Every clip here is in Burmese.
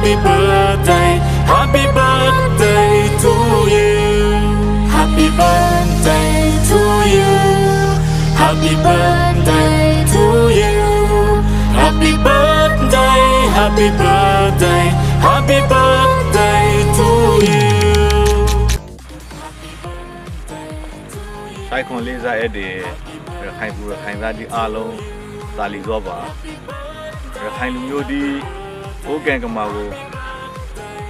happy birthday, happy birthday to you. Happy birthday to you. Happy birthday to you. Happy birthday, happy birthday, happy birthday to you. ဆိုင်ခွန်လေးစားအဲ့ဒီရခိုင်ပူရခိုင်သားဒီအားလုံးသာလီသောပါရခိုင်လူမျိုးဒီ ဘိုးကံကမာကို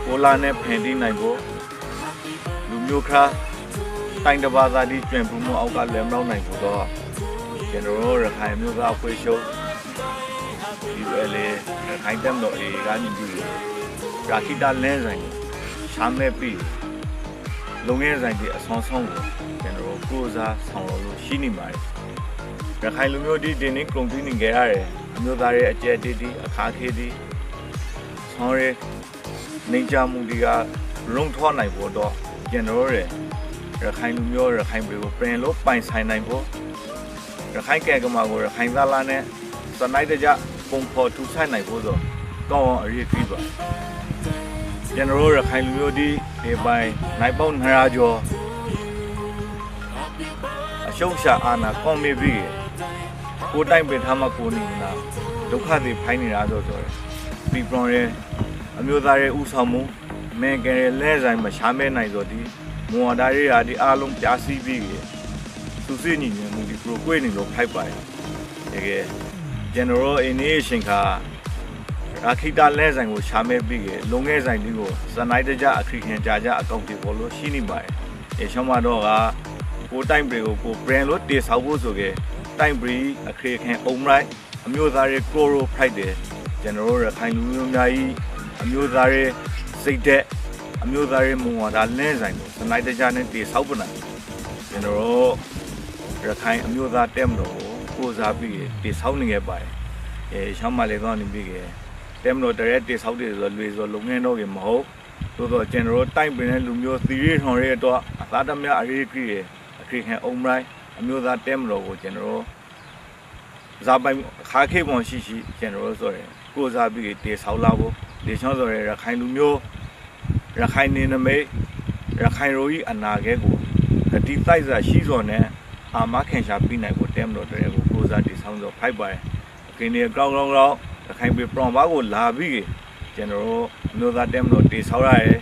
ကိုလာနဲ့ဖင်တီးနိုင်ဖို့လူမျိုးခါတိုင်တဘာသာဒီကျွင်ပူမှုအောက်ကလည်းမလောက်နိုင်ဘူးတော့ကျွန်တော်တို့ရခိုင်မျိုးသားအဖွဲ့ရှုပ်ဒီပဲလေရခိုင်တမ်တော်အေကနေပြီးရာခိတာလဲဆိုင်ရှာမဲ့ပြီးလုံငယ်ဆိုင်ဒီအဆောင်ဆောင်ကိုကျွန်တော်တို့ကိုးစားဆောင်လို့ရှိနေပါတယ်။ရခိုင်လူမျိုးဒီတင်းနေကုန်ပြီးနေကြရတယ်။အမျိုးသားရဲ့အကျက်တီးတီးအခါခေးတီး ဆောင်ရဲနေကြမှုဒီကရုံထွားနိုင်ဖို့တော့ကျွန်တော်တို့ရခိုင်လူမျိုးရခိုင်ပြည်ကိုပြင်လို့ပိုင်ဆိုင်နိုင်ဖို့ရခိုင်ကဲကမာကိုရခိုင်သားလာနဲ့စနိုက်တကြပုံဖော်ထူဆိုင်နိုင်ဖို့ဆိုကောင်းအောင်အရေးကြီးပါကျွန်တော်တို့ရခိုင်လူမျိုးဒီဒီပိုင်းနိုင်ပေါင်း200ကျော်အရှုံးရှာအာနာကွန်မီဘီကိုတိုင်ပင်ထားမှကိုနေနာဒုက္ခတွေဖိုင်းနေတာဆိုဆိုရယ် ပီပရွန်ရဲ့အမျိုးသားရဲ့ဥဆောင်မှုအမေကရဲ့လဲဆိုင်မရှားမဲနိုင်ဆိုဒီမွန်ဒါရီရာဒီအားလုံးပြားစီးပြီးသူစိညီညွတ်မှုဒီပရိုကွေးနေလို့ဖိုက်ပါတယ်တကယ်ကျွန်တော်တို့အင်းနေရှင်ခါရာခိတာလဲဆိုင်ကိုရှာမဲပြီးရလုံငယ်ဆိုင်လေးကိုစနိုက်တကြအခရီးခင်ကြာကြအကောင့်တွေပေါ်လို့ရှိနေပါတယ်။အဲရှောင်းမတော့ကကိုတိုင်ပရီကိုကို brand လို့တေဆောက်ဖို့ဆိုခဲ့တိုင်ပရီအခရီးခင်အုံလိုက်အမျိုးသားရဲ့ Coro Pride တယ် ကျွန်တော်တို့ရခိုင်လူမျိုးများကြီးအမျိုးသားရဲ့စိတ်သက်အမျိုးသားရဲ့မုံဝါဒလဲဆိုင်ကိုစနိုက်တကြနဲ့တေဆောက်ပနာကျွန်တော်တို့ရခိုင်အမျိုးသားတက်မတော်ကိုကိုစားပြီးတေဆောက်နေခဲ့ပါတယ်။အဲရှောင်းမလေးတော့နေပြီးခဲ့တဲမလို့တရက်တေဆောက်တယ်ဆိုတော့လွေဆိုလုံငင်းတော့ကမဟုတ်သို့တော့ကျွန်တော်တို့တိုက်ပင်တဲ့လူမျိုးသီရိထောင်ရဲတော့အသာတမအရေးကြီးရအခရိခံအုံမိုင်းအမျိုးသားတဲမလို့ကိုကျွန်တော်တို့ဇာပိုင်ခါခေပွန်ရှိရှိကျွန်တော်တို့ဆိုရင် ကိုစားပြီးတေဆောက်လာဖို့ဒီချောင်းဆိုရဲရခိုင်လူမျိုးရခိုင်နေနမိတ်ရခိုင်ရိုးကြီးအနာခဲကိုဂတိတိုက်စာရှိစော်နဲ့အာမခင်ရှာပြီးနိုင်ဖို့တဲမလို့တရက်ကိုကိုစားတေဆောက်ဆိုဖိုက်ပါတယ်အခင်းနေကောင်းကောင်းကောင်းတခိုင်ပေပရွန်ဘာကိုလာပြီးကျွန်တော်တို့မျိုးသားတက်မလို့တေဆောက်ရတယ်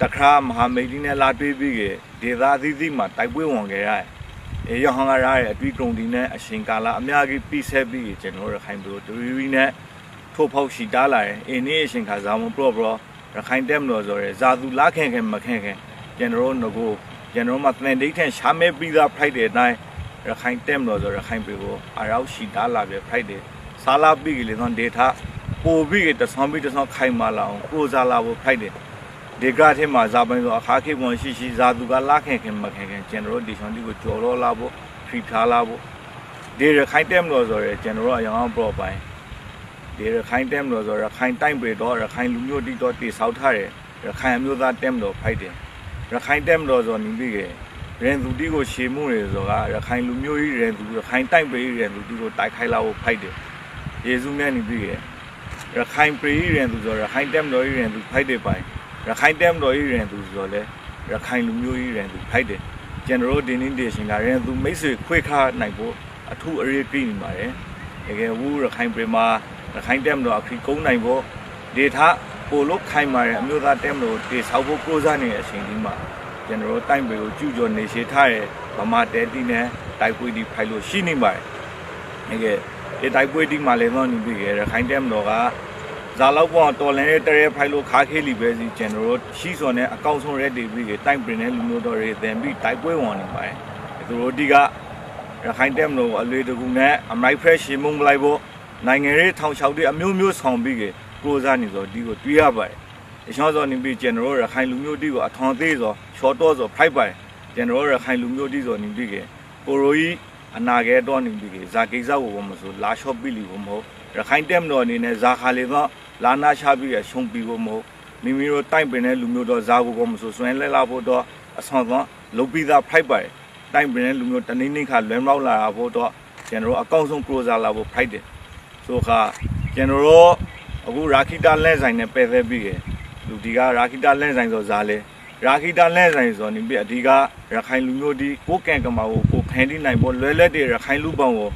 တခါမဟာမိတ်ကြီးနဲ့လာတွေ့ပြီးဒေသအသီးသီးမှာတိုက်ပွဲဝင်ခဲ့ရတယ်အေရဟန်ကရရဲ့အတွေ့ကုန်ဒီနဲ့အရှင်ကာလအများကြီးပြီးဆက်ပြီးကျွန်တော်တို့ရခိုင်ပြည်ဒရီရီနဲ့ ထိုးဖောက်ရှိတားလာတယ်အင်းနေအရှင်ခါဇာမပရော့ပရောရခိုင်တက်မလို့ဆိုရဲဇာသူလာခင်ခင်မခင်ခင်ကျွန်တော်တို့ငကိုကျွန်တော်တို့မှာတန်ဒိတ်ထန်ရှာမဲပြီးသားဖိုက်တဲ့အတိုင်းရခိုင်တက်မလို့ဆိုရခိုင်ပြည်ကိုအရောက်ရှိတားလာပဲဖိုက်တယ်စာလာပြီးကလေးတော့ဒေတာပို့ပြီးတဆောင်းပြီးတဆောင်းခိုင်မာလာအောင်ကိုစားလာဖို့ဖိုက်တယ်ဒီကထဲမှာဇာပိုင်းဆိုအခါခေမွန်ရှိရှိဇာသူကလာခင်ခင်မခင်ခင်ကျွန်တော်တို့ဒီဆောင်ဒီကိုကြော်တော့လာဖို့ဖီထားလာဖို့ဒီရခိုင်တက်မလို့ဆိုရဲကျွန်တော်တို့အရောင်းပရော့ပိုင်း ဒီရခိုင်တက်မလို့ဆိုရခိုင်တိုင်းပေတော့ရခိုင်လူမျိုးတိတော့တိဆောက်ထားတယ်ရခိုင်အမျိုးသားတက်မလို့ဖိုက်တယ်ရခိုင်တက်မလို့ဆိုနေပြီးကရင်သူတီကိုရှေမှုတွေဆိုတာရခိုင်လူမျိုးကြီးရင်သူရခိုင်တိုင်းပေရင်သူတီကိုတိုက်ခိုက်လာဖို့ဖိုက်တယ်ယေရှုနဲ့နေပြီးရရခိုင်ပရိရင်သူဆိုရခိုင်တက်မတော်ရင်သူဖိုက်တယ်ပိုင်ရခိုင်တက်မတော်ရင်သူဆိုလဲရခိုင်လူမျိုးရင်သူဖိုက်တယ်ကျွန်တော်တို့ဒီနေ့ဒေရှင်ကရင်သူမိတ်ဆွေခွေခါနိုင်ဖို့အထူးအရေးကြီးနေပါတယ်တကယ်ဝူရခိုင်ပြည်မှာ ရခိုင်တက်မတော်အခရီးကုန်းနိုင်ဖို့ဒေတာပိုလို့ခိုင်မာတဲ့အမျိုးသားတက်မတော်တေဆောက်ဖို့ကိုးစားနေတဲ့အချိန်ဒီမှာကျွန်တော်တို့တိုင်းပြည်ကိုကျူးကျော်နေရှိထားတဲ့ဗမာတဲတီနဲ့တိုက်ပွဲဒီဖိုက်လို့ရှိနေပါတယ်တကယ်ဒီတိုက်ပွဲဒီမှာလည်းတော့နေပြီရခိုင်တက်မတော်ကဇာလောက်ပေါ်တော်လန်တဲ့တရဲဖိုင်လို့ခါခေးလီပဲစီကျွန်တော်တို့ရှိစော်နဲ့အကောင့်ဆုံးရက်တွေပြီးတိုင်ပင်တဲ့လူမျိုးတော်တွေသင်ပြီးတိုက်ပွဲဝင်နေပါတယ်သူတို့ဒီကရခိုင်တက်မတော်ကိုအလွေတကူနဲ့အမိုက်ဖရက်ရှင်းမုံလိုက်ဖို့ နိုင်ငံရေးထောင်ချောက်တွေအမျိုးမျိုးဆောင်ပြီးကိုစားနေစောဒီကိုတွေးရပါတယ်အရှောင်းစောနေပြီးကျွန်တော်တို့ရခိုင်လူမျိုးဒီကိုအထောင်သေးစောချောတော်စောဖိုက်ပါတယ်ကျွန်တော်တို့ရခိုင်လူမျိုးဒီစောနေပြီးကိုရိုကြီးအနာဂတ်တော့နေပြီဇာကိစ္စကိုမဆိုလာရှော့ပြီလီဘမဟုတ်ရခိုင်တက်မတော်အနေနဲ့ဇာခါလေတော့လာနာချပြီးရရှုံပြီးဘမဟုတ်မိမိတို့တိုက်ပင်တဲ့လူမျိုးတော့ဇာကိုမဆိုစွန့်လဲလာဖို့တော့အဆောင်သောလုတ်ပြီးသားဖိုက်ပါတယ်တိုင်းပြည်နဲ့လူမျိုးတနည်းနည်းခါလွယ်မောက်လာဖို့တော့ကျွန်တော်တို့အကောင့်ဆုံး closer လာဖို့ဖိုက်တယ် ဆိုခါကျွန်တော်တို့အခုရာခိတာလက်ဆိုင်နဲ့ပယ်သက်ပြီးရလူဒီကရာခိတာလက်ဆိုင်ဆိုဇာလဲရာခိတာလက်ဆိုင်ဆိုနေပြီးအဓိကရခိုင်လူမျိုးဒီကိုကံကမာကိုကိုဖန်တီးနိုင်ဖို့လွယ်လက်တဲ့ရခိုင်လူပောင်ကို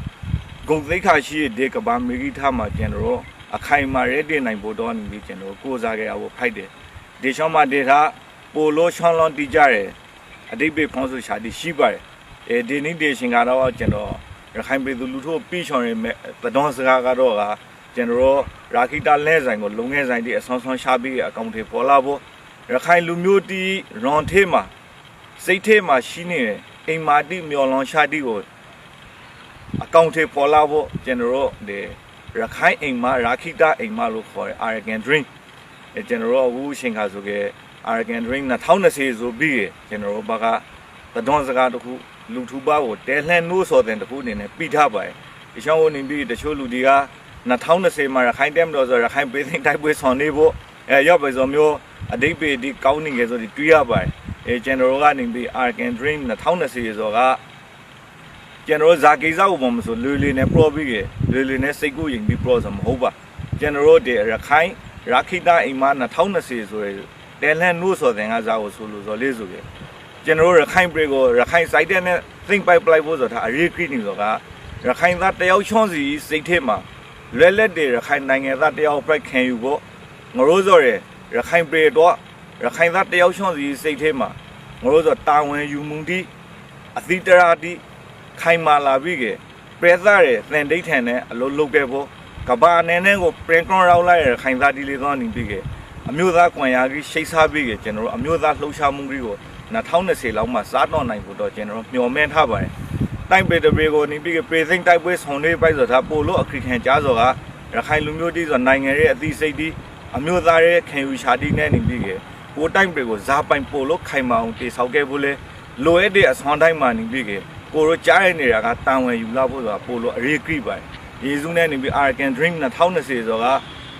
ဂုံသိက္ခာရှိတဲ့ကဘာမေဂီထားမှာကျွန်တော်တို့အခိုင်အမာရဲတင်နိုင်ဖို့တော့နေပြီးကျွန်တော်ကိုစားခဲ့ရဖို့ဖိုက်တယ်ဒီချောင်းမှာဒေတာပိုလိုချောင်းလွန်တီးကြတယ်အတိတ်ပဲဖောင်းဆိုရှာတည်ရှိပါတယ်အဲဒီနေ့ဒေရှင်ကတော့ကျွန်တော် ရခိုင်ပြည်သူလူထုပြီးချောင်ရမယ်သတော်စကားကတော့ကကျွန်တော်တို့ရာခိတာလဲဆိုင်ကိုလုံငယ်ဆိုင်တီအဆောင်ဆောင်ရှာပြီးအကောင့်တွေပေါ်လာဖို့ရခိုင်လူမျိုးတီရွန်သေးမှာစိတ်သေးမှာရှိနေတဲ့အိမ်မာတိမျော်လွန်ရှာတီကိုအကောင့်တွေပေါ်လာဖို့ကျွန်တော်တို့ဒီရခိုင်အိမ်မာရာခိတာအိမ်မာလို့ခေါ်တဲ့ Aragon Drink အဲကျွန်တော်တို့အခုရှင်ခါဆိုခဲ့ Aragon Drink 2020ဆိုပြီးရကျွန်တော်တို့ဘာက သဒွန်စကားတစ်ခုလူထူပါကိုတဲလှန်နိုးစော်တဲ့တစ်ခုအနေနဲ့ပြီးထားပါတယ်ဒီချောင်းကိုနေပြီးတချို့လူတွေက2020မှာရခိုင်တဲမတော်ဆိုရခိုင်ပေးသိမ်းတိုက်ပွဲဆောင်နေဖို့အဲရောက်ပဲဆိုမျိုးအတိတ်ပေဒီကောင်းနေကြဆိုဒီတွေးရပါတယ်အဲကျွန်တော်တို့ကနေပြီး Aragon Drink 2020ဆိုကကျွန်တော်တို့ဇာကိစ္စကိုမဆိုလွေလွေနဲ့ pro ပြီးရလွေလွေနဲ့စိတ်ကိုရင်ပြီး pro ဆိုမဟုတ်ပါကျွန်တော်တို့ဒီရခိုင်ရာခိတာအိမ်မာ2020ဆိုရယ်တဲလန်နိုးဆိုတဲ့ငါစားကိုဆိုလို့ဆိုလေးဆိုရယ် ကျွန်တော်တို့ရခိုင်ပြည်ကိုရခိုင်စိုက်တဲ့နဲ့ think pipe လိုက်ဖို့ဆိုတာအရေးကြီးနေဆိုကရခိုင်သားတယောက်ချွန်းစီစိတ်ထဲမှာလွယ်လက်တွေရခိုင်နိုင်ငံသားတယောက်ပြိုက်ခံယူဖို့ငရိုးစော်ရယ်ရခိုင်ပြည်တော့ရခိုင်သားတယောက်ချွန်းစီစိတ်ထဲမှာငရိုးစော်တာဝန်ယူမှုတိအသီတရာတိခိုင်မာလာပြီးကပဲသားရယ်သင်ဒိဋ္ဌံနဲ့အလုံးလုံးခဲ့ဖို့ကဘာအနေနဲ့ကိုပရင်ကွန်ရောက်လိုက်ရခိုင်သားဒီလေးသောအနေပြီးကအမျိုးသားကွန်ရာကြီးရှိတ်စားပြီးကကျွန်တော်တို့အမျိုးသားလှုပ်ရှားမှုကြီးကို 2020လောက်မှစားတော့နိုင်ဖို့တော့ကျွန်တော်တို့မျှော်မှန်းထားပါတယ်။တိုင်းပေတပေကိုနေပြီးကပေသိမ့်တိုက်ပွဲဆောင်နေပိုက်ဆိုတာပိုလို့အခရီးခံကြားစောကရခိုင်လူမျိုးတီးဆိုနိုင်ငံရဲ့အသီးစိတ်တီးအမျိုးသားရဲ့ခံယူရှာတီးနဲ့နေပြီးကကိုတိုင်းပေကိုဇာပိုင်ပိုလို့ခိုင်မအောင်တေဆောက်ခဲ့ဖို့လေလိုအပ်တဲ့အစွမ်းတိုင်းမှနေပြီးကကိုတို့ကြားရနေတာကတန်ဝယ်ယူလာဖို့ဆိုတာပိုလို့အရေးကြီးပါတယ်။ယေစုနဲ့နေပြီး Arakan Drink 2020ဆိုက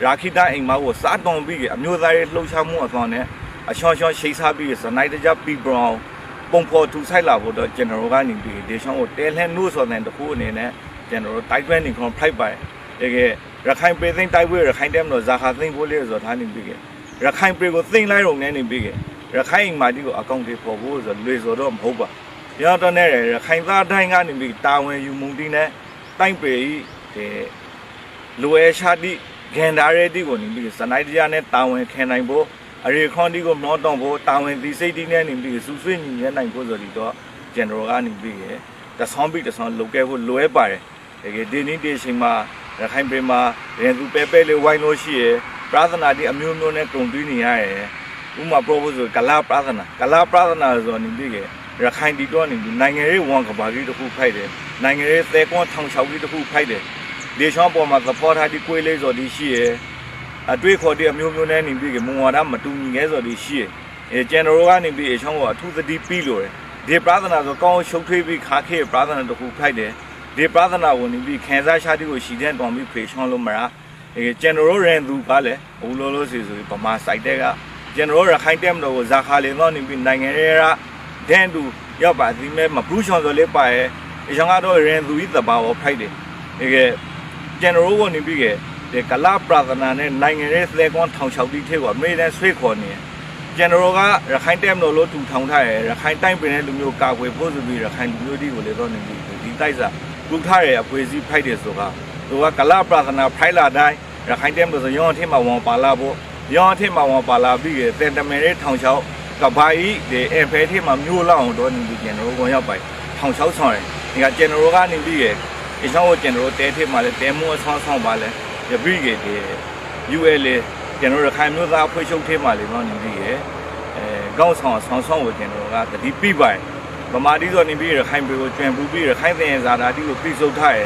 ရာခိတာအိမ်မကိုစားတော်ပြီးကအမျိုးသားရဲ့လှုပ်ရှားမှုအသွင်နဲ့ အချောချောရှိစားပြီးစနိုက်တကြပီဘရောင်ပုံဖော်ထူဆိုင်လာဖို့တော့ကျွန်တော်တို့ကနေပြီးဒေရှောင်းကိုတဲလှန်နိုးဆိုတဲ့တခုအနေနဲ့ကျွန်တော်တို့တိုက်ပွဲနေခွန်ဖိုက်ပါတယ်တကယ်ရခိုင်ပြည်သိမ်းတိုက်ပွဲရခိုင်တဲမလို့ဇာခာသိမ်းဖို့လေဆိုထားနေပြီးကရခိုင်ပြည်ကိုသိမ်းလိုက်တော့နေနေပြီးကရခိုင်မာတီကိုအကောင့်တွေပေါ်ဖို့ဆိုလွေဆိုတော့မဟုတ်ပါရတော့နဲ့ရခိုင်သားတိုင်းကနေပြီးတာဝန်ယူမှုတီးနဲ့တိုက်ပြည်ဒီလိုအရှာတိဂန်ဒါရဲတီကိုနေပြီးစနိုက်တကြနဲ့တာဝန်ခံနိုင်ဖို့ အရေခွန်တီကိုမောတော့ဖို့တာဝန်ဒီစိတ်တီနဲ့နေပြီးစူးဆွေးညီရနိုင်ဖို့ဆိုဒီတော့ဂျန်တော်ကနေပြီးရတဆောင်းပြီးတဆောင်းလုတ်ခဲ့ဖို့လွဲပါတယ်တကယ်ဒီနေ့ဒီချိန်မှာရခိုင်ပြည်မှာရင်သူပဲပဲလေးဝိုင်းလို့ရှိရပရသနာတီအမျိုးမျိုးနဲ့ကုန်တွင်းနေရရဥမာ proposal ကလာပရသနာကလာပရသနာဆိုနေပြီးရခိုင်တီတော့နေပြီးနိုင်ငံရေးဝန်ကဘာကြီးတစ်ခုဖိုက်တယ်နိုင်ငံရေးသဲကွန်းထောင်ချောက်ကြီးတစ်ခုဖိုက်တယ်ဒီချောင်းပေါ်မှာသဘောထားဒီကိုယ်လေးဆိုဒီရှိရ အတွေ့ခေါ်တဲ့အမျိုးမျိုးနဲ့နေပြီးမုံဝါဒမတူညီငဲဆိုဒီရှိရအဲကျွန်တော်တို့ကနေပြီးအချောင်းကိုအထူးသတိပြီးလို့တယ်ဒီပရသနာဆိုကောင်းရှုပ်ထွေးပြီးခါခဲပရသနာတစ်ခုဖိုက်တယ်ဒီပရသနာဝင်ပြီးခံစားရှားတီကိုရှည်တဲ့တော်ပြီးဖေချောင်းလို့မလားအဲကျွန်တော်တို့ရန်သူကလည်းဘူးလို့လို့စီဆိုဗမာစိုက်တဲ့ကကျွန်တော်တို့ရခိုင်တက်မတော်ကိုဇာခါလင်တော့နေပြီးနိုင်ငံရေးကဒန်တူရောက်ပါဒီမဲ့မပူးချောင်းဆိုလေးပါရဲ့အချောင်းကတော့ရန်သူဤတဘာဝဖိုက်တယ်ဒီကကျွန်တော်တို့ကနေပြီးက ဒီကလာပရသနာနဲ့နိုင်ငံရေးသဲကွန်းထောင်ချောက်တီထဲကိုအမေနဲ့ဆွေးခေါ်နေတယ်ကျွန်တော်ကရခိုင်တက်မလို့လို့တူထောင်ထားရရခိုင်တိုင်းပင်တဲ့လူမျိုးကာကွယ်ဖို့ဆိုပြီးရခိုင်လူမျိုးတီကိုလည်းတော့နေပြီးဒီတိုက်စားလူထားရအဖွဲ့အစည်းဖိုက်တယ်ဆိုတာသူကကလာပရသနာဖိုက်လာတိုင်းရခိုင်တက်မလို့ဆိုရောင်းအထင်းမှာဝန်ပါလာဖို့ရောင်းအထင်းမှာဝန်ပါလာပြီးတန်တမယ်လေးထောင်ချောက်ကဘာဤဒီအဖဲထင်းမှာမျိုးလောက်အောင်တော့နေပြီးကျွန်တော်ဝင်ရောက်ပိုင်ထောင်ချောက်ဆောင်တယ်ဒီကကျွန်တော်ကနေပြီးရဒီချောင်းကိုကျွန်တော်တဲထင်းမှာလည်းတဲမိုးအဆောင်ဆောင်ပါလဲ ရပြီးကြတယ် UL ကျွန်တော်ရခိုင်မျိုးသားအဖွဲ့ချုပ်ထဲမှာလေတော့နေပြီးရအဲကောင်းဆောင်ဆောင်ဆောင်ကိုကျွန်တော်ကတတိပြပိုင်ဗမာတိဆိုနေပြီးရခိုင်ပြည်ကိုကျွံပူပြီးရခိုင်သင်ဇာတာတိကိုပြိစုတ်ထားရ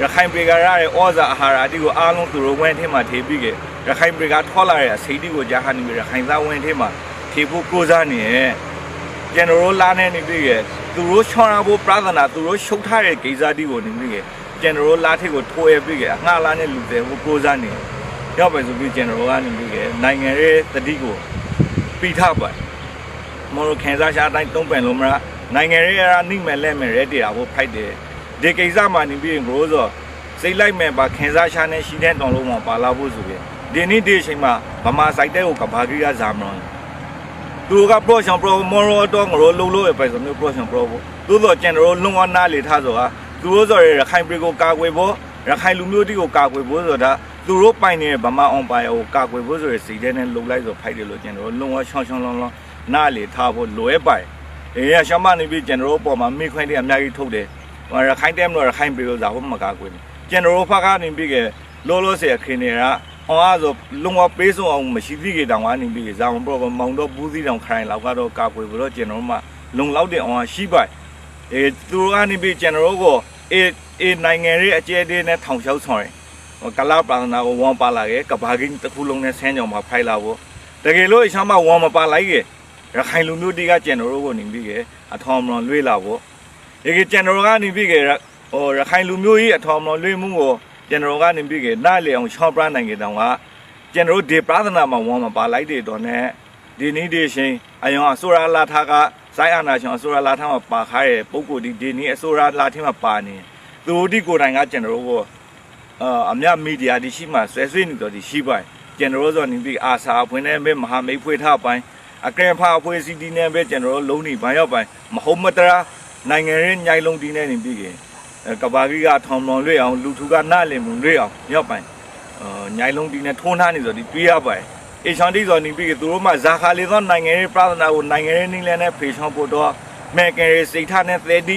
ရခိုင်ပြည်ကရတဲ့ဩဇာအာဟာရတိကိုအားလုံးသူတို့ဝန်းထဲမှာထေပြီးကြရခိုင်ပြည်ကထွာလာတဲ့အစိတ်တိကိုကြားဟာနေပြီးရခိုင်သားဝန်းထဲမှာထေဖို့ကိုးစားနေရကျွန်တော်လာနေနေပြီးရသူတို့ချောင်းရဖို့ပြဿနာသူတို့ရှုပ်ထားတဲ့ဂိဇာတိကိုနေပြီးရ ကျွန်တော်လာထိကိုထိုးရပြီးကြအငှားလာနဲ့လူတွေဟိုကိုးစားနေရောက်ပဲဆိုပြီးကျွန်တော်ကနေပြီးကြနိုင်ငံရဲ့တတိကိုပြီးထားပါမော်ရခံစားရှားတိုင်းတုံးပန်လို့မလားနိုင်ငံရေးအရာနိမဲ့လဲမဲ့ရဲတရာဖို့ဖိုက်တယ်ဒီကိစ္စမှာနေပြီးရင်ကိုဆိုစိတ်လိုက်မဲ့ပါခင်စားရှာနေရှိတဲ့တောင်လုံးမှာပါလာဖို့ဆိုပြီးဒီနေ့ဒီအချိန်မှာဗမာစိုက်တဲ့ကိုကဘာကြီးရဇာမလို့သူက production pro မော်ရောတော့ငရောလုံးလို့ပဲဆိုမျိုး production pro ဖို့သို့တော့ကျွန်တော်လုံးဝနားလေထားဆိုတာ သူတို့ဆိုရရခိုင်ပြည်ကိုကာကွယ်ဖို့ရခိုင်လူမျိုးတီကိုကာကွယ်ဖို့ဆိုတာသူတို့ပိုင်နေတဲ့ဗမာအောင်ပိုင်ကိုကာကွယ်ဖို့ဆိုရစီတဲ့နဲ့လုံလိုက်ဆိုဖိုက်တယ်လို့ကျွန်တော်လုံးဝချောင်းချောင်းလောင်းလောင်းနားလေထားဖို့လွယ်ပိုင်အေးရရှမနေပြီးကျွန်တော်ပေါ်မှာမိခွင့်တွေအများကြီးထုတ်တယ်ရခိုင်တဲမလို့ရခိုင်ပြည်ကိုဇာဖို့မကာကွယ်ဘူးကျွန်တော်ဖက်ကနေပြီးကလောလောဆယ်ခင်းနေတာအောင်အားဆိုလုံဝပေးဆုံးအောင်မရှိသေးကြတောင်ကနေပြီးဇာမပေါ်မောင်တော့ဘူးသီးတောင်ခိုင်လောက်ကတော့ကာကွယ်ဖို့တော့ကျွန်တော်မှလုံလောက်တဲ့အောင်ရှိပိုင် အဲသူကနေပြီးကျွန်တော်ကိုအေးအေးနိုင်ငံရဲ့အကျဲသေးနဲ့ထောင်ချောက်ဆောင်ရင်ကလာပါနာကိုဝမ်ပါလာခဲ့ကဘာကင်းတစ်ခုလုံးနဲ့ဆန်းကြောင်မှာဖိုက်လာဖို့တကယ်လို့အချမ်းမဝမ်မပါလိုက်ရဲ့ရခိုင်လူမျိုးတွေကကျွန်တော်တို့ကိုနေပြီးကအထောင်မလွန်လွေးလာဖို့ဒီကကျွန်တော်ကနေပြီးကဟိုရခိုင်လူမျိုးကြီးအထောင်မလွန်လွေးမှုကိုကျွန်တော်ကနေပြီးကနားလေအောင်ချောင်းပရနိုင်ကြတောင်ကကျွန်တော်ဒီပရသနာမှာဝမ်မပါလိုက်တဲ့တော့ ਨੇ ဒီနေ့ဒီရှင်အယောအဆိုရာလာထားက စိုင်းအနာရှင်အဆိုရာလာထားမှာပါခါရဲ့ပုံကိုဒီဒီနေ့အဆိုရာလာထင်းမှာပါနေသူတို့ဒီကိုယ်တိုင်ကကျွန်တော်တို့ကိုအာအမြမီဒီယာဒီရှိမှဆွဲဆွေးနေတော့ဒီရှိပိုင်ကျွန်တော်တို့ဆိုနေပြီးအာစာအဖွင့်နဲ့ပဲမဟာမိတ်ဖွဲ့ထားပိုင်းအကရန်ဖာအဖွဲ့စီဒီနဲ့ပဲကျွန်တော်တို့လုံးနေဘာရောက်ပိုင်းမဟုတ်မတရာနိုင်ငံရေးညိုင်လုံးဒီနဲ့နေပြီးကကဘာကြီးကထောင်လွန်လွေအောင်လူထုကနားလည်မှုလွေအောင်ရောက်ပိုင်းအာညိုင်လုံးဒီနဲ့ထိုးနှားနေဆိုဒီတွေးရပိုင်း အေချန်တီဇော်နေပြီးသူတို့မှဇာခါလေသောနိုင်ငံရေးပြဿနာကိုနိုင်ငံရေးနည်းလမ်းနဲ့ဖေချောင်းဖို့တော့မဲကယ်ရေးစိတ်ထားနဲ့သဲတိ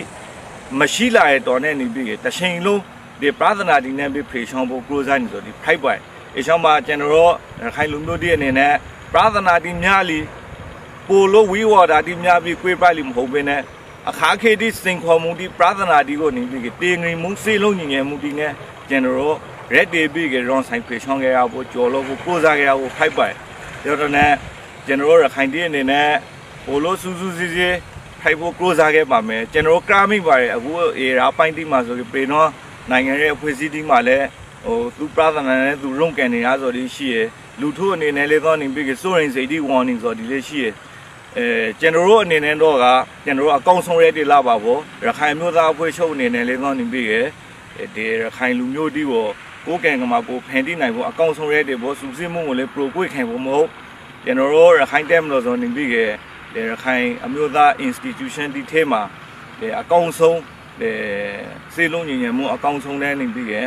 မရှိလာတဲ့တော်နဲ့နေပြီးတချိန်လုံးဒီပြဿနာဒီနဲ့ပြီးဖေချောင်းဖို့ close နေဆိုဒီ fight by အေချောင်းမှာကျွန်တော်တို့ခိုင်လူမျိုးတွေအနေနဲ့ပြဿနာဒီများလီပိုလို့ဝီဝါတာဒီများပြီးကိုယ်ပိုက်လီမဟုတ်ဘဲနဲ့အခါခေတိစင်ခေါ်မှုဒီပြဿနာဒီကိုနေပြီးတေငင်မှုစေလုံးညင်ငယ်မှုဒီနဲ့ကျွန်တော်တို့ red day ပြီးကရွန်ဆိုင်ဖေချောင်းခဲ့ရဖို့ကြော်လို့ဖို့ကိုးစားခဲ့ရဖို့ fight by ကျွန်တော်နဲ့ကျွန်တော်ရခိုင်တီးအနေနဲ့ဟိုလိုစူးစူးစီးစီးထိုက်ဖို့ close ခဲ့ပါမယ်ကျွန်တော်ကမိပါတယ်အခုအေရာပိုင်းတီးမှာဆိုပြီးပေတော့နိုင်ငံရဲ့အဖွဲ့အစည်းတီးမှာလည်းဟိုသူပြဿနာနဲ့သူရုံးကန်နေရဆိုပြီးရှိရလူထုအနေနဲ့လေးသောနေပြီးကစိုးရင်စိတ်တီ warning ဆိုဒီလေးရှိရအဲကျွန်တော်တို့အနေနဲ့တော့ကကျွန်တော်တို့အကောင့်ဆုံးရဲတေလာပါဗောရခိုင်မျိုးသားအဖွဲ့ချုပ်အနေနဲ့လေးသောနေပြီးကဒီရခိုင်လူမျိုးတီးကို ကိုယ်ကံကမှာကိုဖန်တီးနိုင်ဖို့အကောင့်ဆုံးရဲတေဘောစူးစစ်မှုကိုလည်း pro ကိုခံဖို့မဟုတ်ကျွန်တော်တို့ရခိုင်တက်မလို့ဆိုနေပြီးခဲ့လေရခိုင်အမျိုးသား institution ဒီထဲမှာလေအကောင့်ဆုံးလေစေလုံးညီညွတ်မှုအကောင့်ဆုံးတဲ့နေပြီးခဲ့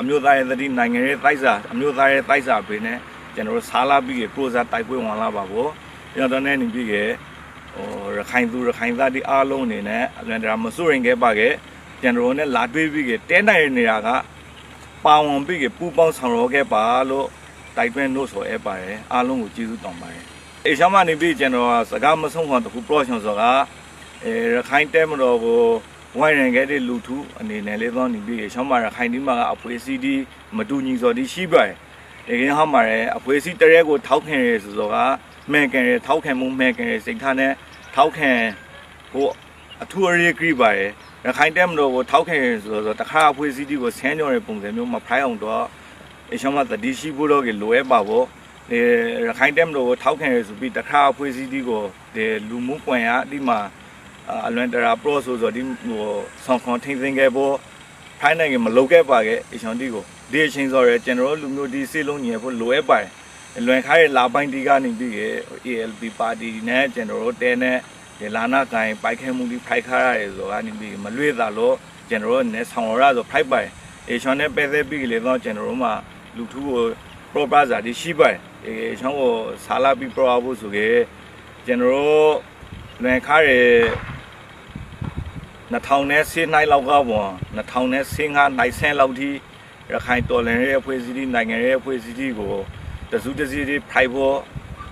အမျိုးသားရဲ့သတိနိုင်ငံရဲ့တိုက်စာအမျိုးသားရဲ့တိုက်စာပေးနေကျွန်တော်တို့ဆာလာပြီးခဲ့ process တိုက်ပွဲဝင်လာပါဘောကျွန်တော်နဲ့နေပြီးခဲ့ဟိုရခိုင်သူရခိုင်သားဒီအားလုံးအနေနဲ့အလွန်တရာမစိုးရင်ခဲ့ပါခဲ့ကျွန်တော်တို့နဲ့လာတွေးပြီးခဲ့တဲနိုင်နေတာက ပါဝင်ပြီးခဲ့ပူပေါင်းဆောင်ရောခဲ့ပါလို့တိုက်တွန်းလို့ဆိုအပ်ပါတယ်အားလုံးကိုကျေးဇူးတောင်းပါတယ်အေရှမ်းမနေပြီးကျွန်တော်စကားမဆုံးခွန်တခု promotion ဆိုတာအဲရခိုင်တဲမတော်ကိုဝိုင်းရန်ခဲ့တဲ့လူထုအနေနဲ့လေးသောနေပြီးရှမ်းမရခိုင်ဒီမှာကအဖွေစီဒီမတူညီစော်ဒီရှိပါတယ်ဒီကင်းဟာမှာလည်းအဖွေစီတရဲကိုထောက်ခံရဲဆိုတော့ကမှန်ကန်ရဲထောက်ခံမှုမှန်ကန်ရဲစိတ်ထားနဲ့ထောက်ခံကို အထူးအရေးကြီးပါတယ်ရခိုင်တဲမတော်ကိုထောက်ခံရဲဆိုတော့တခါအဖွေစီဒီကိုဆန်းကြော်တဲ့ပုံစံမျိုးမဖိုင်းအောင်တော့အရှောင်းမတတိရှိဖို့တော့ကလိုရဲပါဘောဒီရခိုင်တက်မလို့ထောက်ခံရဆိုပြီးတခါအဖွဲ့အစည်းဒီကိုဒီလူမှုကွန်ရအဒီမှာအလွန်တရာပရောဆိုဆိုဒီဟိုဆောင်းခွန်ထင်းသိမ်းခဲ့ဖို့ထိုင်းနိုင်ငံမလုပ်ခဲ့ပါခဲ့အရှောင်းဒီကိုဒီအချင်းဆိုရဲကျွန်တော်လူမျိုးဒီစေလုံးညင်ဖို့လိုရဲပါတယ်လွန်ခါရဲ့လာပိုင်းဒီကနေပြီးရဲ့ ALP ပါတီနဲ့ကျွန်တော်တို့တဲနဲ့ ဒီလာနာကိုင်ပိုက်ခဲမှုဒီဖိုက်ခါရဲဆိုကနေပြီးမလွေးတာလို့ကျွန်တော်တို့နဲ့ဆောင်ရဆိုဖိုက်ပါတယ်အေရှောင်းနဲ့ပဲသေးပြီးလေတော့ကျွန်တော်တို့မှလူထုကို proper ဇာတိရှိပါတယ်အဲချောင်းကိုဆာလာပြီး proper ဖို့ဆိုခဲ့ကျွန်တော်တို့လွန်ခါရဲ2000နဲ့10နိုင်လောက်ကပေါ့2000နဲ့15နိုင်ဆန်းလောက်ထိရခိုင်တော်လန်ရဲ့အဖွဲ့အစည်းနိုင်ငံရဲ့အဖွဲ့အစည်းကိုတစုတစည်းတွေဖိုက်ဖို့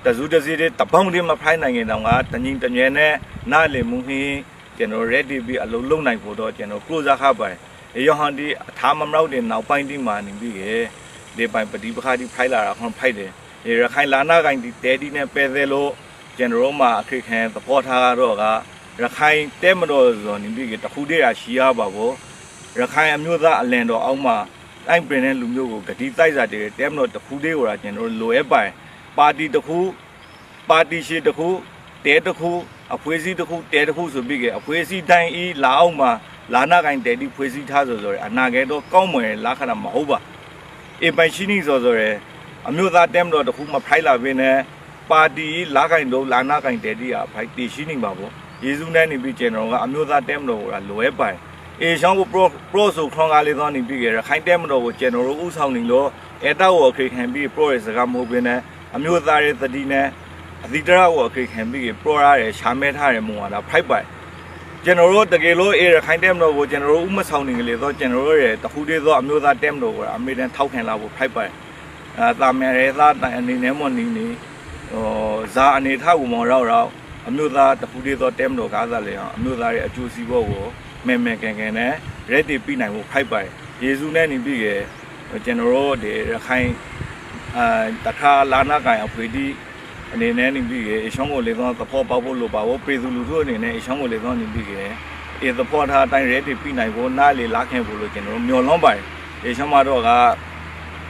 တစုတစည်းတွေတပေါင်းတွေမဖိုက်နိုင်ရင်တောင်ကတငင်တငယ်နဲ့နားလည်မှုဟင်းကျွန်တော် ready ပြီးအလုံးလုံးနိုင်ဖို့တော့ကျွန်တော် close ခါပါတယ်အေယဟန်ဒီအထားမမလောက်တဲ့နောက်ပိုင်းဒီမှာနေပြီးခဲ့ဒီပိုင်ပတိပခါဒီဖိုက်လာတာခွန်ဖိုက်တယ်ဒီရခိုင်လာနာကိုင်းဒီတဲဒီနဲ့ပဲသေးလို့ကျွန်တော်တို့မှာအခက်ခဲသဘောထားကတော့ကရခိုင်တဲမတော်ဆိုနေပြီးတခုတည်းရရှိရပါဘောရခိုင်အမျိုးသားအလံတော်အောက်မှာတိုင်းပင်တဲ့လူမျိုးကိုဂတိတိုက်စာတဲ့တဲမတော်တခုတည်းကိုကျွန်တော်လိုရဲပိုင် ပါတီတခုပါတီရှိတခုတဲတခုအဖွေးစည်းတစ်ခုတဲတစ်ခုဆိုပြီးကအဖွေးစည်းတိုင်းဤလာအောင်မှာလာနာကိုင်တဲဒီဖွေးစည်းထားဆိုဆိုရယ်အနာကဲတော့ကောင်းမွယ်လာခဏမဟုတ်ပါအေပိုင်ရှိနေဆိုဆိုရယ်အမျိုးသားတဲမတော်တစ်ခုမဖိုက်လာပင်နဲ့ပါတီလာကိုင်တော့လာနာကိုင်တဲဒီဟာဖိုက်တီရှိနေပါဗောယေစုနဲ့နေပြီးကျွန်တော်ကအမျိုးသားတဲမတော်ကလွဲပိုင်အေရှောင်းကိုပရိုပရိုဆိုခေါင်းကားလေးသောနေပြီးကြရခိုင်တဲမတော်ကိုကျွန်တော်တို့ဥဆောင်နေလို့အဲတောက်ကိုခေခံပြီးပရိုရဲ့စကားမဟုတ်ဘဲနဲ့ အမျိုးသားရဲ့တတိနဲ့အသီတရကိုအခေခံပြီးပရောရတယ်ရှာမဲထားတယ်မုံရတာဖိုက်ပိုက်ကျွန်တော်တို့တကယ်လို့အေရခိုင်တက်မလို့ကိုကျွန်တော်တို့ဥမဆောင်နေကလေးတော့ကျွန်တော်တို့ရဲ့တခုတည်းသောအမျိုးသားတက်မလို့ကိုအမေရိကန်ထောက်ခံလာဖို့ဖိုက်ပိုက်အာတာမယ်ရဲသားတိုင်အနေနဲ့မနေနေဟိုဇာအနေထားကိုမော်ရောက်ရောက်အမျိုးသားတခုတည်းသောတက်မလို့ကားစားလေအောင်အမျိုးသားရဲ့အကျိုးစီးပွားကိုမဲမဲကန်ကန်နဲ့ရက်တီပြနိုင်ဖို့ဖိုက်ပိုက်ယေစုနဲ့နေပြီးရကျွန်တော်တို့ဒီရခိုင် အာတခါလာနာကန်အဖွေဒီအနေနဲ့နေပြီးရေအရှောင်းကိုလေသောသဖောပေါက်ဖို့လိုပါဘောပေသူလူတို့အနေနဲ့အရှောင်းကိုလေသောနေပြီးရေအေသဖောထားအတိုင်းရဲတည်ပြီးနိုင်ဖို့နားလေလာခင်ဖို့လို့ကျွန်တော်မျော်လွန်ပါတယ်အရှောင်းမတော့က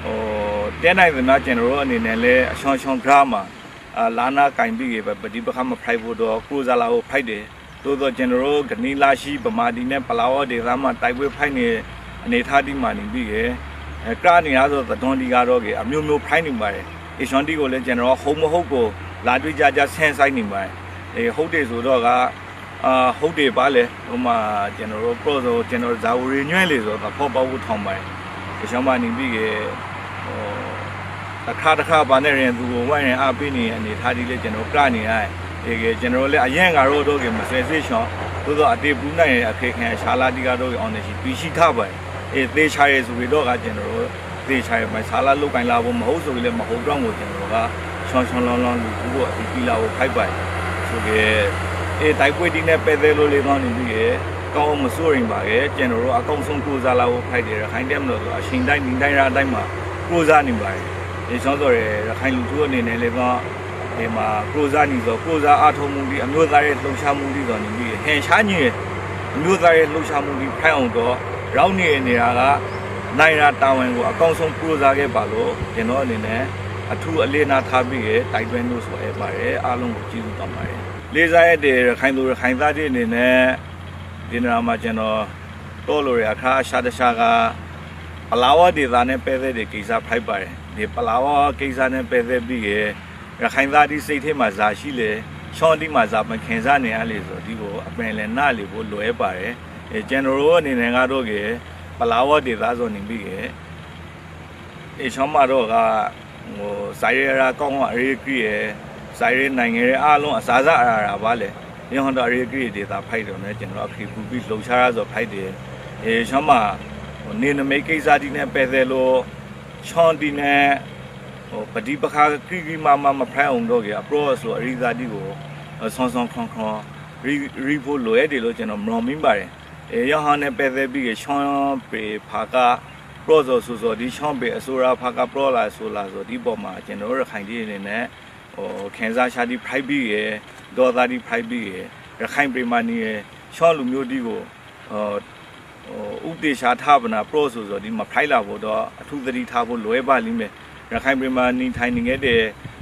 ဟိုတဲနိုင်သနာကျွန်တော်တို့အနေနဲ့လဲအရှောင်းရှောင်းဂရာမှာအာလာနာကင်ပြီးရေပတိပခမဖိုက်ဖို့တော့ကိုဇာလာကိုဖိုက်တယ်သို့တော့ကျွန်တော်တို့ဂနီလာရှိဗမာဒီနဲ့ပလာဝဒေသမှာတိုက်ပွဲဖိုက်နေအနေထားဒီမှာနေပြီးရေ အဲကနေရဆိုသတွန်ဒီကတော့ကေအမျိုးမျိုးဖိုက်နေပါတယ်အေရှွန်တီကိုလည်းကျွန်တော်ဟုတ်မဟုတ်ကိုလာတွေ့ကြကြဆင်းဆိုင်နေပါတယ်အေဟုတ်တယ်ဆိုတော့ကအာဟုတ်တယ်ပါလေဟိုမှာကျွန်တော်တို့ pro ဆိုကျွန်တော်ဇာဝရီညွှဲလေဆိုတော့ပေါ့ပေါ့ဖို့ထောင်းပါတယ်အေရှွန်မနေပြီးကေဟိုတစ်ခါတစ်ခါပါနေရင်သူကိုဝိုင်းရင်အပေးနေအနေထားဒီလေကျွန်တော်ကနေရတယ်အေကကျွန်တော်လည်းအရင်ကတော့တော့ကမဆယ်စေရှောင်းသို့တော့အတေပူးနိုင်ရဲ့အခက်ခဲရှာလာတီကတော့အောင်နေရှိပြီးရှိထားပါတယ် အေသေးချာရဲဆိုပြီးတော့ကကျွန်တော်တို့သေချာရမယ်ဆာလာလုတ်ကင်လာဖို့မဟုတ်ဆိုရင်လည်းမဟုတ်တော့ကိုကျွန်တော်ကချောင်းချောင်းလောင်းလောင်းလူကူကိုအဒီကီလာကိုဖိုက်ပိုက်ဆိုကြအဲတိုက်ပွဲဒီနဲ့ပဲသေးလို့လေးတော့နေပြီရဲ့ကောင်းမစိုးရင်ပါရဲ့ကျွန်တော်တို့အကောင်ဆုံးကိုစားလာကိုဖိုက်တယ်ရခိုင်တက်မလို့ဆိုအချိန်တိုင်းဒီတိုင်းရာအတိုင်းမှာကိုစားနေပါရဲ့ဒီဆောင်ဆိုရရခိုင်လူထုအနေနဲ့လည်းတော့ဒီမှာကိုစားနေဆိုကိုစားအားထုတ်မှုဒီအမျိုးသားရဲ့လှုပ်ရှားမှုဒီတော့နေပြီဟန်ရှားညင်အမျိုးသားရဲ့လှုပ်ရှားမှုဒီဖိုက်အောင်တော့ ရောက်နေနေတာကနိုင်ရာတာဝန်ကိုအကောင်းဆုံးပူဇော်ခဲ့ပါလို့ကျွန်တော်အနေနဲ့အထူးအလေးနာထားပြီးရတိုက်တွန်းလို့ဆိုရပါတယ်အားလုံးကိုကျေးဇူးတင်ပါတယ်လေးစားရတဲ့ရခိုင်သူရခိုင်သားတွေအနေနဲ့ဒီနေရာမှာကျွန်တော်တော့လို့ရအခါရှာတရှာကပလာဝဒေသနဲ့ပဲတဲ့ကိစ္စဖိုက်ပါတယ်ဒီပလာဝကိစ္စနဲ့ပဲတဲ့ပြီးရရခိုင်သားဒီစိတ်ထဲမှာဇာရှိလေချောင်းဒီမှာဇာမခင်စားနေရလေဆိုဒီကိုအပင်လည်းနားလေဖို့လွယ်ပါတယ် အဲကျွန်တော်တို့အနေနဲ့ကတော့ကေပလာဝဒေသဆိုနေပြီကအဲချောင်းမတော့ကဟိုဆိုင်ရရာကောင်းကအရေးကြီးရယ်ဆိုင်ရနိုင်ငံရဲ့အားလုံးအစားစားအရာရာပါလေညဟွန်တော့အရေးကြီးဒေသဖိုက်တော့ねကျွန်တော်အခရီးပူပြီးလှုပ်ရှားရဆိုဖိုက်တယ်အဲချောင်းမဟိုနေနမိတ်ကိစ္စဒီနဲ့ပဲတယ်လို့ချွန်ဒီနဲ့ဟိုပတိပခါခီခီမမမဖရိုင်းအောင်တော့ကအပရောဆိုအရိဇာဒီကိုဆွန်ဆွန်ခွန်ခွန်ရီရီဖို့လိုရတယ်လို့ကျွန်တော်မတော်မင်းပါတယ် အဲရဟန်းနဲ့ပဲသေးပြီးရှောင်းပေဖာကပရောဇောဆူဇောဒီရှောင်းပေအစိုးရဖာကပရောလာဆိုလာဆိုဒီပေါ်မှာကျွန်တော်ရခိုင်ပြည်အနေနဲ့ဟိုခင်စားရှာဒီဖိုက်ပြီးရယ်ဒေါ်သာဒီဖိုက်ပြီးရယ်ရခိုင်ပြည်မှာနေရယ်ရှောင်းလူမျိုးဒီကိုဟိုဟိုဥတေရှာထားပနာပရောဆိုဇောဒီမှာဖိုက်လာဖို့တော့အထူးသတိထားဖို့လွယ်ပါလိမ့်မယ်ရခိုင်ပြည်မှာနေထိုင်နေခဲ့တဲ့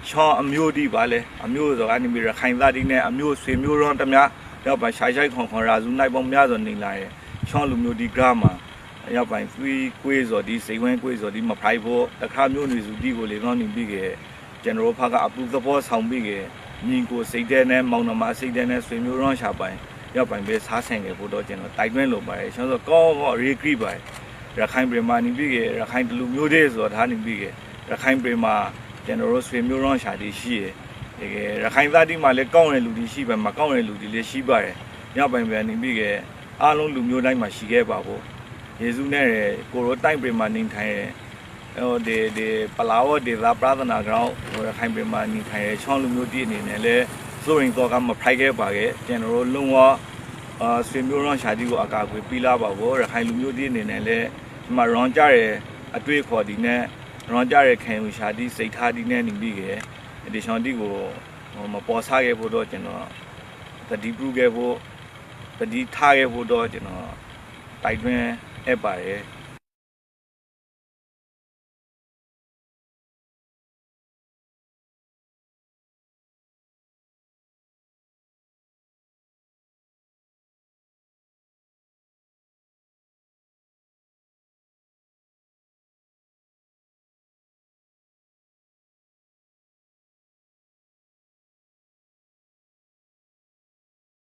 ရှောင်းအမျိုးဒီပါလေအမျိုးဆိုကနေပြီးရခိုင်သားဒီနဲ့အမျိုးဆွေမျိုးရောတမ ရောက်ပိုင်ရှိုင်ရှိုက်ခွန်ခွန်ရာဇူနိုင်ပေါင်းများစွာနေလာရဲ့ချောင်းလူမျိုးဒီဂရမှာရောက်ပိုင်ဖီးကွေးစော်ဒီစိတ်ဝင်းကွေးစော်ဒီမဖိုက်ဖို့တခါမျိုးနေစုဒီကိုလေကောင်းနေပြီးခဲ့ကျွန်တော်ဖကအပူသဘောဆောင်ပြီးခဲ့ညီကိုစိတ်တဲ့နဲ့မောင်နှမစိတ်တဲ့နဲ့ဆွေမျိုးရောရှာပိုင်ရောက်ပိုင်ပဲစားဆင်ခဲ့ဖို့တော့ကျွန်တော်တိုက်တွန်းလိုပါတယ်ကျွန်တော်ကောင်းကောင်းရီဂရိပါရခိုင်ပြည်မှာနေပြီးခဲ့ရခိုင်လူမျိုးတွေဆိုတော့ဒါနေပြီးခဲ့ရခိုင်ပြည်မှာကျွန်တော်တို့ဆွေမျိုးရောရှာဒီရှိရဲ့ တကယ်ရခိုင်သားတိမှာလည်းကောင်းတဲ့လူတွေရှိပါမကောင်းတဲ့လူတွေလည်းရှိပါတယ်ညပိုင်ပြန်နေပြီးကအားလုံးလူမျိုးတိုင်းမှာရှိခဲ့ပါဘူးယေရှုနဲ့ကိုရောတိုက်ပြည်မှာနေထိုင်ရဲ့ဟိုဒီဒီပလာဝဒေသာပရသနာကြောင့်ဟိုရခိုင်ပြည်မှာနေထိုင်ရဲ့ချောင်းလူမျိုးတိအနေနဲ့လည်းစိုးရင်တော့ကမဖိုက်ခဲ့ပါခဲ့ကျွန်တော်တို့လုံးဝအာဆွေမျိုးရောရှာတီကိုအကာအကွယ်ပြီးလာပါဘောရခိုင်လူမျိုးတိအနေနဲ့လည်းဒီမှာရွန်ကြရဲ့အတွေ့အခေါ်ဒီနဲ့ရွန်ကြရဲ့ခံယူရှာတီစိတ်ထားဒီနဲ့နေပြီးခဲ့ ဒီရှောင်းတီကိုဟိုမပေါ်စားခဲ့ဖို့တော့ကျွန်တော်တတိပြုခဲ့ဖို့တတိထားခဲ့ဖို့တော့ကျွန်တော်တိုက်တွန်းအပ်ပါတယ်